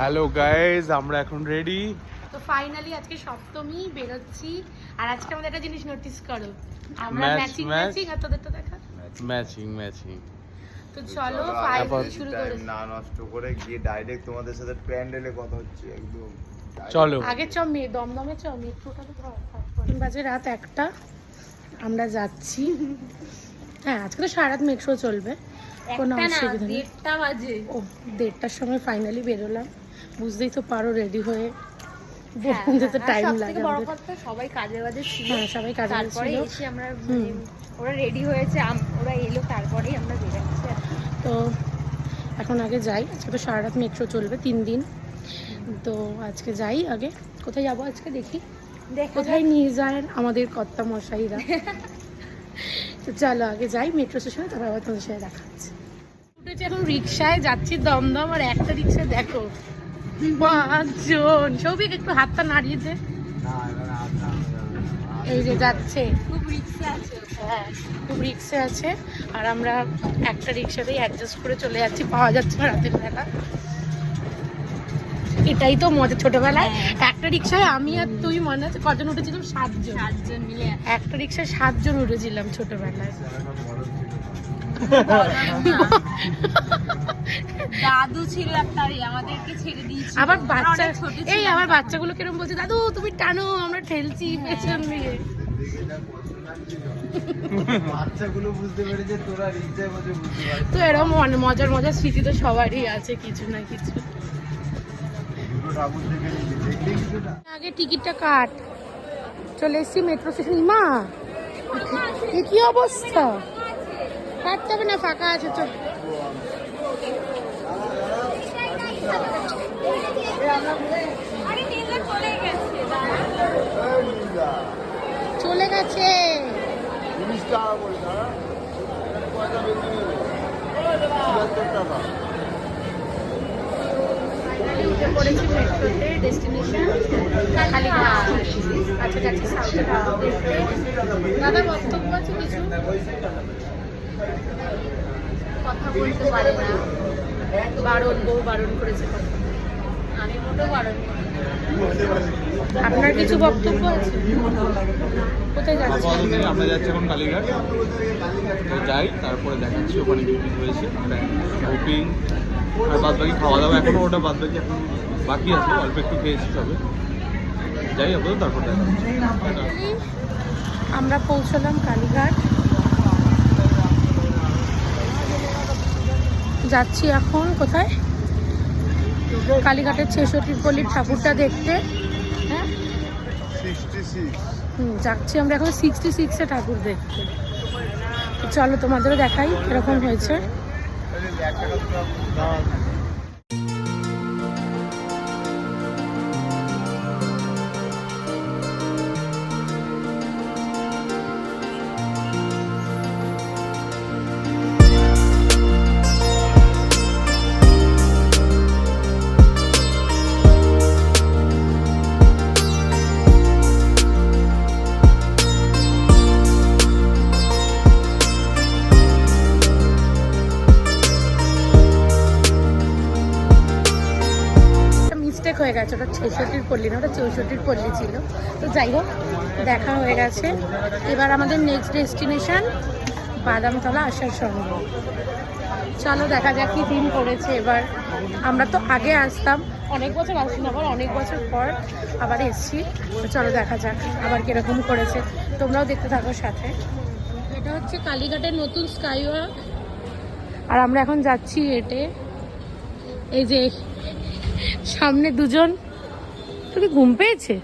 Hello guys আমরা এখন ready তো ফাইনালি আজকে সপ্তমী বেরোচ্ছি। আর আজকে আমাদের একটা জিনিস নোটিস করো। আমরা ম্যাচিং. ম্যাচিং আর তোদেরটা দেখা। ম্যাচিং ম্যাচিং তো চলো ফাইনালি শুরু না নষ্ট করে গিয়ে ডাইরেক্ট তোমাদের সাথে প্যান্ডেলে কথা হচ্ছে একদম। চলো। আগে চ মে দমদমে চ মেট্রোটা তো ধর বাজে রাত একটা আমরা যাচ্ছি। হ্যাঁ আজকে তো সারা রাত মেট্রো চলবে। কোনো অসুবিধা নেই। ও দেড়টার সময় ফাইনালি বেরোলাম। বুঝতেই তো পারো রেডি হয়ে হ্যাঁ, তো টাইম লাগে বড় আমাদের। কথা সবাই কাজে বাজে ছিল। হ্যাঁ সবাই কাজে তারপরে এসে আমরা মানে ওরা রেডি হয়েছে ওরা এলো তারপরেই আমরা বেরাচ্ছি তো এখন আগে যাই। আজকে তো সারা রাত মেট্রো চলবে তিন দিন। তো আজকে যাই আগে। কোথায় যাব আজকে দেখি? দেখা কোথায় নিয়ে যায় আমাদের কর্তা মশাইরা তো চলো আগে যাই মেট্রো স্টেশনে তারপর আবার তোমাদের সাথে দেখা হচ্ছে। উঠেছি এখন রিক্সায় যাচ্ছি দমদম আর একটা রিক্সায় দেখো। পাঁচজন। সৌভিক একটু হাতটা নাড়িয়ে দে। এই যে যাচ্ছে। খুব রিক্সে আছে। হ্যাঁ খুব রিক্সে আছে। আর আমরা একটা রিক্সাতেই অ্যাডজাস্ট করে চলে যাচ্ছি পাওয়া যাচ্ছে না রাতের বেলা। এটাই তো মজা ছোটবেলায়। একটা রিক্সায় আমি আর তুই মনে আছে কজন উঠেছিলাম? সাতজন। সাতজন মিলে। একটা রিক্সায় সাতজন উঠেছিলাম ছোটবেলায়। দাদু ছিল একটারই আমাদেরকে ছেড়ে দিয়েছিল। আবার বাচ্চা এই আবার বাচ্চাগুলো কিরম বলছে দাদু তুমি টানো আমরা ঠেলছি পেছন দিয়ে। বাচ্চাগুলো বুঝতে পেরেছে তোরা রিক্সায় বসে বুঝতে পারছিস। তো এরকম মজার মজার স্মৃতি তো সবারই আছে কিছু না কিছু। আগে টিকিটটা কাট। চলে এসেছি মেট্রো স্টেশন। মা কি অবস্থা? কাটতে হবে না ফাঁকা আছে চল। চলে গেছে পড়েছি মেট্রোতে ডেস্টিনেশন কালীঘাট আচ্ছা যাচ্ছি সাউথ দাদা বক্তব্য আছে কিছু? কথা বলতে পারে না। বারণ বউ বারণ করেছে কথা। আমি মোটেও বারণ আপনার কিছু বক্তব্য আছে? কোথায় যাচ্ছেন? আমরা যাচ্ছি এখন কালীঘাট। যাই তারপরে দেখাচ্ছি ওখানে কি কি হয়েছে। বুকিং আর বাদ বাকি খাওয়া দাওয়া এখনও ওটা বাদ বাকি এখন বাকি আছে অল্প একটু খেয়েছি তবে। যাই আপাতত তারপর দেখা হচ্ছে টাটা। আমরা পৌঁছলাম কালীঘাট। যাচ্ছি এখন কোথায়? কালীঘাটের ছেষট্টি পল্লীর ঠাকুরটা দেখতে। হ্যাঁ? যাচ্ছি আমরা এখন সিক্সটি সিক্সে ঠাকুর দেখতে। চলো তোমাদেরও দেখাই এরকম হয়েছে। হয়ে গেছে, ওটা ছেষট্টির পল্লী না, ওটা চৌষট্টির পল্লী ছিল। তো যাই হোক, দেখা হয়ে গেছে। এবার আমাদের নেক্সট ডেস্টিনেশন বাদামতলা আসার সঙ্গে চলো দেখা যাক কি দিন করেছে এবার। আমরা তো আগে আসতাম, অনেক বছর আসি না আবার অনেক বছর পর আবার এসছি। চলো দেখা যাক আবার কীরকম করেছে। তোমরাও দেখতে থাকো সাথে। এটা হচ্ছে কালীঘাটের নতুন স্কাইওয়াক আর আমরা এখন যাচ্ছি হেঁটে। এই যে সামনে দুজন। কি ঘুম পেয়েছে?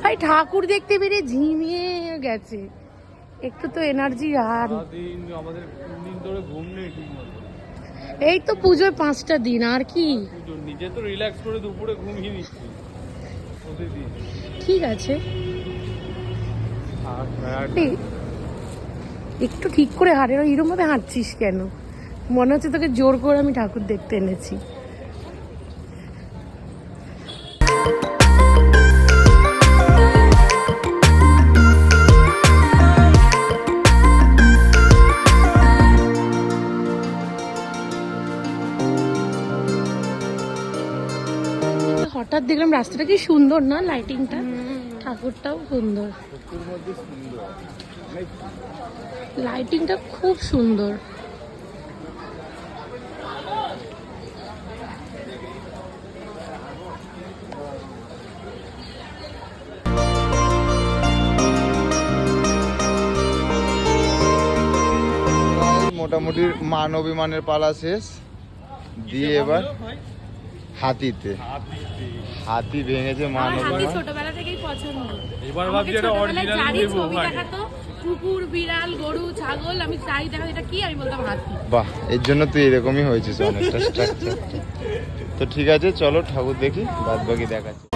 ভাই ঠাকুর দেখতে বেরিয়ে ঝিমিয়ে গেছে। একটু তো এনার্জি আর। আমাদের দিন ধরে ঘুম নেই এই তো পুজোয় পাঁচটা দিন আর কি? নিজে তো রিল্যাক্স করে দুপুরে ঘুমিয়ে নিচ্ছি। ঠিক আছে। একটু ঠিক করে হাঁটে। এরকম ভাবে হাঁটছিস কেন? মনে হচ্ছে তোকে জোর করে আমি ঠাকুর দেখতে এনেছি। দেখলাম রাস্তাটা কি সুন্দর না লাইটিংটা ঠাকুরটাও সুন্দর। লাইটিংটা খুব সুন্দর। মোটামুটি মান অভিমানের পালা শেষ। দিয়ে এবার হাতিতে। হাতি ভেঙেছে মানব হাতি ছোটবেলা থেকেই পছন্দ। এবার ভাবছি এটা অরিজিনাল ভাই। কুকুর বিড়াল গরু ছাগল আমি চাই দেখা এটা কি? আমি বলতাম হাতি। বাহ এর জন্য তুই এরকমই হয়েছিস অনেকটা। স্ট্রাকচার তো ঠিক আছে চলো ঠাকুর দেখি বাদ বাকি দেখাচ্ছি।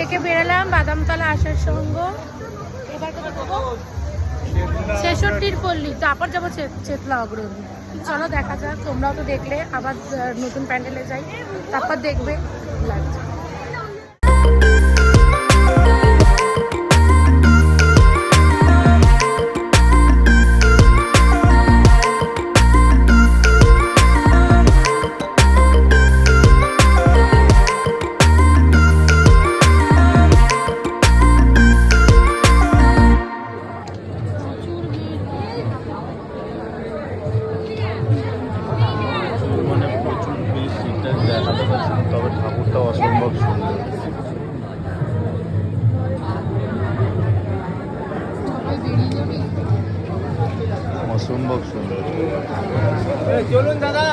দেখে বেরোলাম, বাদামতলা আসার সঙ্গ। এবার? ছেষট্টির পল্লী তারপর যাব চেতলা অগ্রণী। চলো দেখা যাক, তোমরাও তো দেখলে, আবার নতুন প্যান্ডেলে যাই, তারপর দেখবে। লাগছে। অসম্ভব সুন্দর চলুন দাদা।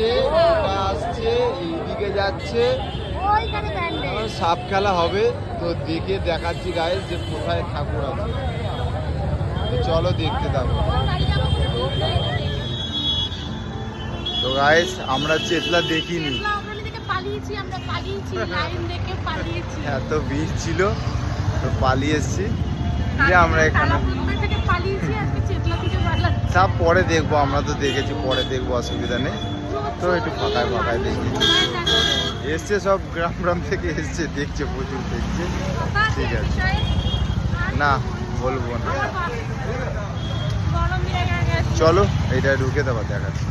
যাচ্ছে আসছে এইদিকে যাচ্ছে। সাপ খেলা হবে তো দেখে দেখাচ্ছি গায়ে যে কোথায় ঠাকুর আছে। চলো দেখতে থাকো। তো গাইস আমরা চেতলা দেখিনি। এত ভিড় ছিল তো পালিয়ে এসছি। যে আমরা এখানে সব পরে দেখব আমরা তো দেখেছি পরে দেখব অসুবিধা নেই। তো একটু ফাঁকায় ফাঁকায় দেখি। এসছে সব গ্রাম গ্রাম থেকে এসছে দেখছে প্রচুর দেখছে। ঠিক আছে। না বলব না। চলো এইটা ঢুকে দেবো দেখাচ্ছি।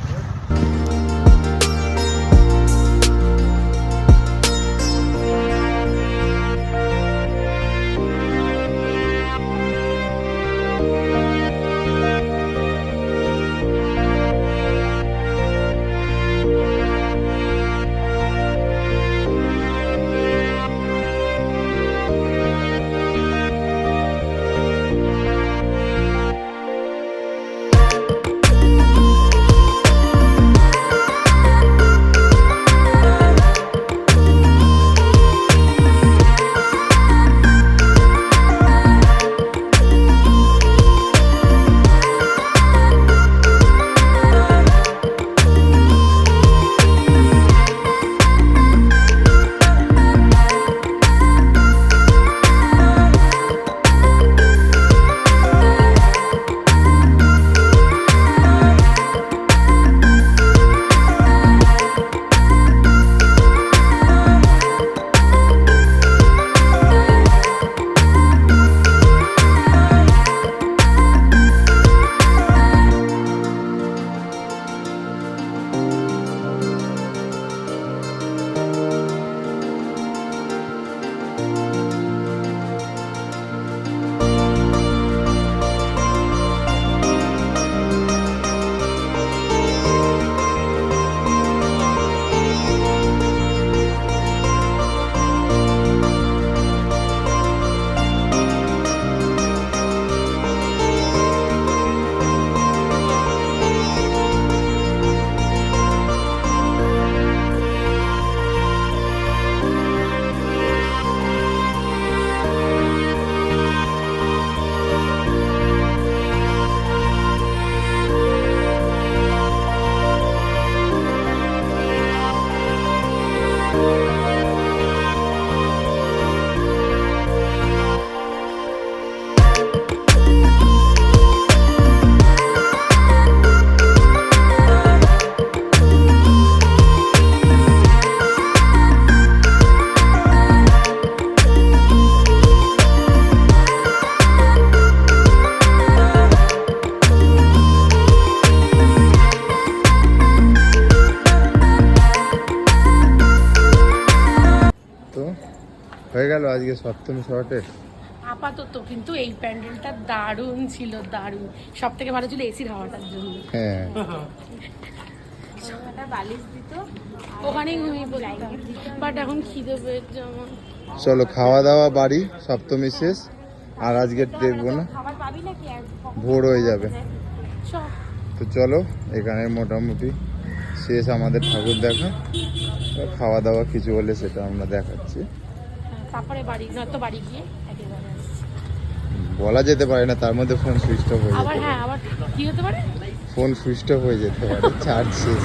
আজকে সপ্তমী শর্টে আপাতত কিন্তু এই প্যান্ডেলটা দারুণ ছিল দারুণ। সব থেকে ভালো ছিল এসির হাওয়াটার জন্য। হ্যাঁ। বালিশ দিত। ওখানেই ঘুমিয়ে পড়লাম বাট এখন খিদে পেয়েছে আমার। চলো খাওয়া দাওয়া বাড়ি সপ্তমী শেষ। আর আজকে দেখব না। ভোর হয়ে যাবে। তো চলো এখানে মোটামুটি শেষ আমাদের ঠাকুর দেখা। তো খাওয়া দাওয়া কিছু হলে সেটা আমরা দেখাচ্ছি। তারপরে বাড়ি নয়তো বাড়ি গিয়ে একেবারে আসছি। বলা যেতে পারে না তার মধ্যে ফোন সুইচ অফ হয়ে আবার যেতে হ্যাঁ আবার কি হতে পারে? ফোন সুইচ অফ হয়ে যেতে পারে চার্জ শেষ।